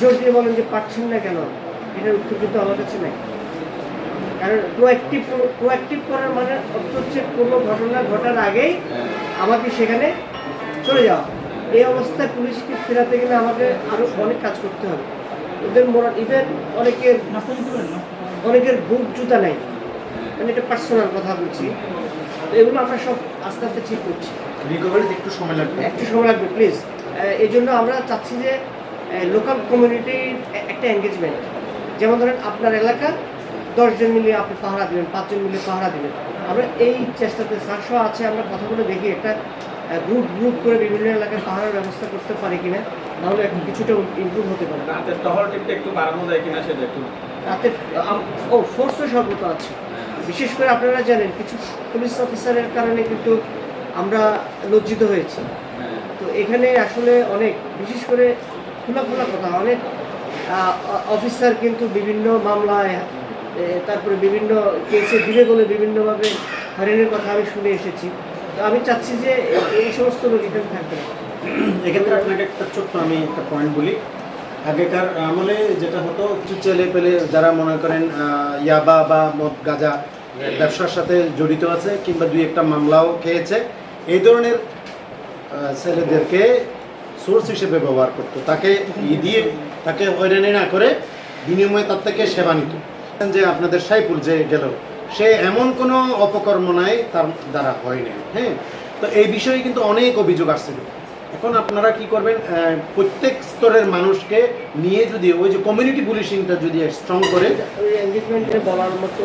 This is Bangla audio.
জোর দিয়ে বলেন যে পারছেন না কেন এটার উত্তর কিন্তু আমার কাছে নাই। কারণ প্রোয়াক্টিভ প্রোয়াক্টিভ করার মানে অর্থ হচ্ছে কোনো ঘটনা ঘটার আগেই আমাকে সেখানে চলে যাওয়া। এই অবস্থায় পুলিশকে ফেরাতে গেলে আমাকে আরও অনেক কাজ করতে হবে। ওদের মোরাল ইভেন অনেকের অনেকের বুক জুতা নেই। মানে এটা পার্সোনাল কথা বলছি। এগুলো আমরা সব আস্তে আস্তে ঠিক করছি। রিকভারিতে একটু সময় লাগবে। একটু সময় লাগবে প্লিজ এই জন্য আমরা চাচ্ছি যে লোকাল কমিউনিটির একটা এঙ্গেজমেন্ট যেমন ধরেন আপনার এলাকা দশজন মিলে আপনি পাহারা দিবেন পাঁচজন মিলে পাহারা দিবেন আমরা এই চেষ্টাতে সারসহ আছে আমরা কথা বলে দেখি একটা গ্রুপ গ্রুপ করে বিভিন্ন এলাকায় পাহাড়ের ব্যবস্থা করতে পারি কিনা তাহলে এখন কিছুটা ইমপ্রুভ হতে পারে। রাতের টহল টিপটা একটু বাড়ানো যায় কিনা সেটা একটু রাতে আম- ও ফোর্সও সর্বত আছে। বিশেষ করে আপনারা জানেন কিছু পুলিশ অফিসারের কারণে কিন্তু আমরা লজ্জিত হয়েছি। হ্যাঁ। তো এখানে আসলে অনেক বিশেষ করে খোলা খোলা কথা। অনেক অফিসার কিন্তু বিভিন্ন মামলায় তারপরে বিভিন্ন কেসে দিবে বলে বিভিন্নভাবে হয়রানির কথা আমি শুনে এসেছি। তো আমি চাচ্ছি যে এই সমস্ত লোক এখানে থাকবে। এক্ষেত্রে আপনাকে একটা ছোট্ট আমি একটা পয়েন্ট বলি। আগেকার আমলে যেটা হতো, কিছু ছেলে পেলে যারা মনে করেন ইয়াবা বা মদ গাঁজা ব্যবসার সাথে জড়িত আছে কিংবা দুই একটা মামলাও খেয়েছে, এই ধরনের ছেলেদেরকে সোর্স হিসেবে ব্যবহার করতো। তাকে ই দিয়ে তাকে হয়রানি না করে বিনিময়ে তার থেকে সেবা নিত। যে আপনাদের সাইফুল যে গেল সে এমন কোনো অপকর্ম নাই তার দ্বারা হয়নি হ্যাঁ? তো এই বিষয়ে কিন্তু অনেক অভিযোগ আসছিল। এখন আপনারা কি করবেন প্রত্যেক স্তরের মানুষকে নিয়ে যদি ওই যে কমিউনিটি পুলিশিংটা যদি স্ট্রং করে বলার মতো